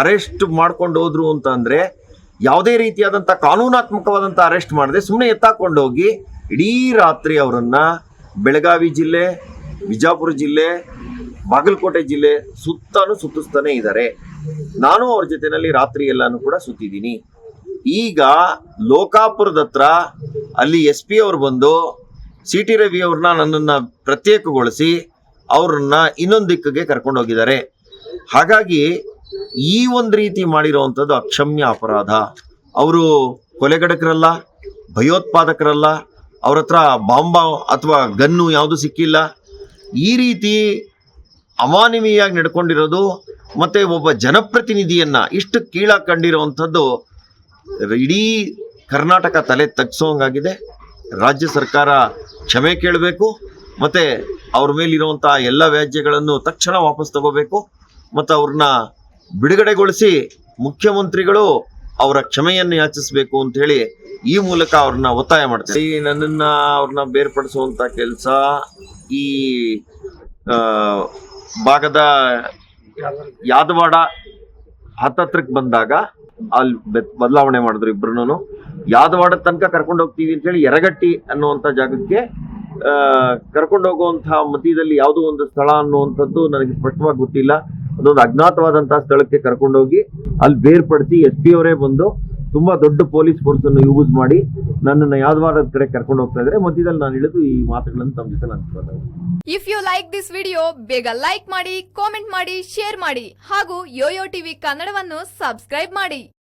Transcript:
Arrest ಮಾಡ್ಕೊಂಡು ಹೋದ್ರು ಅಂತ ಅಂದ್ರೆ ಯಾವುದೇ ರೀತಿಯಾದಂಥ ಕಾನೂನಾತ್ಮಕವಾದಂಥ ಅರೆಸ್ಟ್ ಮಾಡದೆ ಸುಮ್ಮನೆ ಎತ್ತಾಕೊಂಡು ಹೋಗಿ ಇಡೀ ರಾತ್ರಿ ಅವರನ್ನ ಬೆಳಗಾವಿ ಜಿಲ್ಲೆ ವಿಜಾಪುರ ಜಿಲ್ಲೆ, ಬಾಗಲಕೋಟೆ ಜಿಲ್ಲೆ ಸುತ್ತಾನು ಸುತ್ತಿಸ್ತಾನೆ ಇದ್ದಾರೆ. ನಾನು ಅವ್ರ ಜೊತೆನಲ್ಲಿ ರಾತ್ರಿ ಎಲ್ಲಾನು ಕೂಡ ಸುತ್ತಿದ್ದೀನಿ. ಈಗ ಲೋಕಾಪುರದ ಹತ್ರ ಅಲ್ಲಿ ಎಸ್ ಪಿ ಅವರು ಬಂದು ಸಿ ಟಿ ರವಿ ಅವ್ರನ್ನ ನನ್ನನ್ನು ಪ್ರತ್ಯೇಕಗೊಳಿಸಿ ಅವ್ರನ್ನ ಇನ್ನೊಂದು ದಿಕ್ಕಿಗೆ ಕರ್ಕೊಂಡು ಹೋಗಿದ್ದಾರೆ. ಹಾಗಾಗಿ ಈ ಒಂದು ರೀತಿ ಮಾಡಿರುವಂಥದ್ದು ಅಕ್ಷಮ್ಯ ಅಪರಾಧ. ಅವರು ಕೊಲೆಗಡಕರಲ್ಲ ಭಯೋತ್ಪಾದಕರಲ್ಲ, ಅವ್ರ ಹತ್ರ ಬಾಂಬ ಅಥವಾ ಗನ್ನು ಯಾವುದು ಸಿಕ್ಕಿಲ್ಲ. ಈ ರೀತಿ ಅಮಾನವೀಯಾಗಿ ನಡ್ಕೊಂಡಿರೋದು ಮತ್ತೆ ಒಬ್ಬ ಜನಪ್ರತಿನಿಧಿಯನ್ನ ಇಷ್ಟು ಕೀಳಾಗಿ ಕಂಡಿರುವಂಥದ್ದು ಇಡೀ ಕರ್ನಾಟಕ ತಲೆ ತಗ್ಸೋಂಗಾಗಿದೆ. ರಾಜ್ಯ ಸರ್ಕಾರ ಕ್ಷಮೆ ಕೇಳಬೇಕು, ಮತ್ತೆ ಅವ್ರ ಮೇಲಿರುವಂಥ ಎಲ್ಲ ವ್ಯಾಜ್ಯಗಳನ್ನು ತಕ್ಷಣ ವಾಪಸ್ ತಗೋಬೇಕು, ಮತ್ತು ಅವ್ರನ್ನ ಬಿಡುಗಡೆಗೊಳಿಸಿ ಮುಖ್ಯಮಂತ್ರಿಗಳು ಅವರ ಕ್ಷಮೆಯನ್ನು ಯಾಚಿಸಬೇಕು ಅಂತ ಹೇಳಿ ಈ ಮೂಲಕ ಅವ್ರನ್ನ ಒತ್ತಾಯ ಮಾಡ್ತಾರೆ. ಈ ನನ್ನನ್ನ ಅವ್ರನ್ನ ಬೇರ್ಪಡಿಸುವಂತ ಕೆಲಸ ಈ ಭಾಗದ ಯಾದವಾಡ ಹತ್ತತ್ರಕ್ಕೆ ಬಂದಾಗ ಅಲ್ಲಿ ಬದಲಾವಣೆ ಮಾಡಿದ್ರು ಇಬ್ರು ಯಾದವಾಡ ತನಕ ಕರ್ಕೊಂಡು ಹೋಗ್ತೀವಿ ಅಂತ ಹೇಳಿ ಎರಗಟ್ಟಿ ಅನ್ನುವಂಥ ಜಾಗಕ್ಕೆ ಕರ್ಕೊಂಡು ಹೋಗುವಂತಹ ಮಧ್ಯದಲ್ಲಿ ಯಾವುದೋ ಒಂದು ಸ್ಥಳ ಅನ್ನುವಂಥದ್ದು ನನಗೆ ಸ್ಪಷ್ಟವಾಗಿ ಗೊತ್ತಿಲ್ಲ. ಅದೊಂದು ಅಜ್ಞಾತವಾದಂತಹ ಸ್ಥಳಕ್ಕೆ ಕರ್ಕೊಂಡೋಗಿ ಅಲ್ಲಿ ಬೇರ್ಪಡಿಸಿ ಎಸ್ ಪಿ ಅವರೇ ಬಂದು ತುಂಬಾ ದೊಡ್ಡ ಪೊಲೀಸ್ ಫೋರ್ಸ್ ಅನ್ನು ಯೂಸ್ ಮಾಡಿ ನನ್ನನ್ನು ಯಾದವಾಡದ ಕಡೆ ಕರ್ಕೊಂಡು ಹೋಗ್ತಾ ಇದ್ರೆ ಮಧ್ಯದಲ್ಲಿ ನಾನು ಇಳಿದು ಈ ಮಾತುಗಳನ್ನು ತಮ್ಮ ಜೊತೆ ನಾನು if you like this video ಬೇಗ ಲೈಕ್ ಮಾಡಿ ಕಾಮೆಂಟ್ ಮಾಡಿ ಶೇರ್ ಮಾಡಿ ಹಾಗೂ ಯೋಯೋ ಟಿವಿ ಕನ್ನಡವನ್ನು ಸಬ್ಸ್ಕ್ರೈಬ್ ಮಾಡಿ.